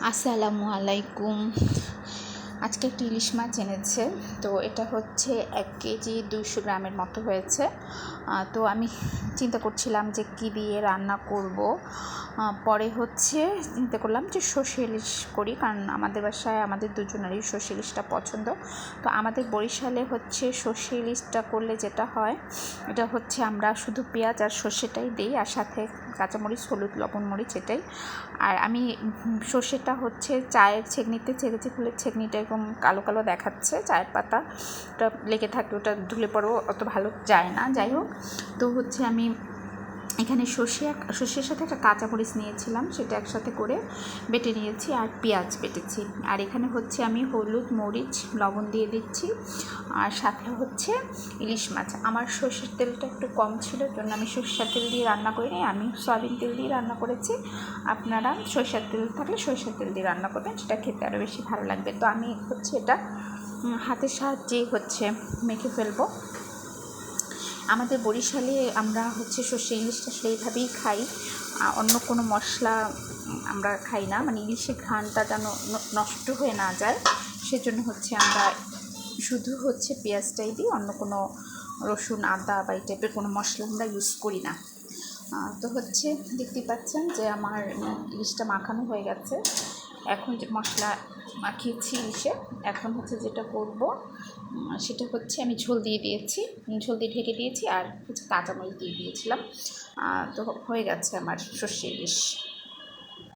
আসসালামু আলাইকুম। আজকে একটি ইলিশ মাছ এনেছে। তো এটা হচ্ছে এক কেজি দুইশো গ্রামের মতো হয়েছে। তো আমি চিন্তা করছিলাম যে কী দিয়ে রান্না করব। পরে হচ্ছে চিন্তা করলাম যে সর্ষে ইলিশ করি, কারণ আমাদের বাসায় আমাদের দুজনেরই সর্ষে ইলিশটা পছন্দ। তো আমাদের বরিশালে হচ্ছে সর্ষে ইলিশটা করলে যেটা হয়, এটা হচ্ছে আমরা শুধু পেঁয়াজ আর সর্ষেটাই দিই আর সাথে কাঁচামরিচ, হলুদ, লবণ মরিচ এটাই। আর আমি সর্ষেটা হচ্ছে চায়ের ছেঁকনিতে ছেঁকেছি, ফুলের ছেঁকনিটা এরকম কালো কালো দেখাচ্ছে চায়ের পাতা। ওটা লেগে থাকে ওটা ধুলে পরেও অত ভালো যায় না। যাই হোক, তো হচ্ছে আমি এখানে সর্ষে এক সর্ষের সাথে একটা কাঁচামরিচ নিয়েছিলাম, সেটা একসাথে করে বেটে নিয়েছি আর পেঁয়াজ বেটেছি। আর এখানে হচ্ছে আমি হলুদ, মরিচ, লবণ দিয়ে দিচ্ছি। আর সাথে হচ্ছে ইলিশ মাছ। আমার সর্ষের তেলটা একটু কম ছিল জন্য আমি সর্ষের তেল দিয়ে রান্না করিনি, আমি সয়াবিন তেল দিয়ে রান্না করেছি। আপনারা সর্ষের তেল থাকলে সর্ষের তেল দিয়ে রান্না করবেন, সেটা খেতে আরও বেশি ভালো লাগবে। তো আমি হচ্ছে এটা হাতের সাহায্যেই হচ্ছে মেখে ফেলব। আমাদের বরিশালে আমরা হচ্ছে সর্ষে ইলিশটা সেইভাবেই খাই। অন্য কোনো মশলা আমরা খাই না। মানে ইলিশের ঘ্রাণটা যেন নষ্ট হয়ে না যায়। সেজন্য হচ্ছে আমরা শুধু হচ্ছে পেঁয়াজটাই দিই। অন্য কোনো রসুন, আদা বা এই টাইপের কোনো মশলা আমরা ইউজ করি না। তো হচ্ছে দেখতে পাচ্ছেন যে আমার ইলিশটা মাখানো হয়ে গেছে। এখন যে মশলা মাখিয়েছি এসে এখন হচ্ছে যেটা করব সেটা হচ্ছে আমি ঝোল দিয়ে দিয়েছি। ঝোল দিয়ে ঢেকে দিয়েছি আর হচ্ছে কাঁচামরিচ দিয়ে দিয়েছিলাম। তো হয়ে গেছে আমার সর্ষে ইলিশ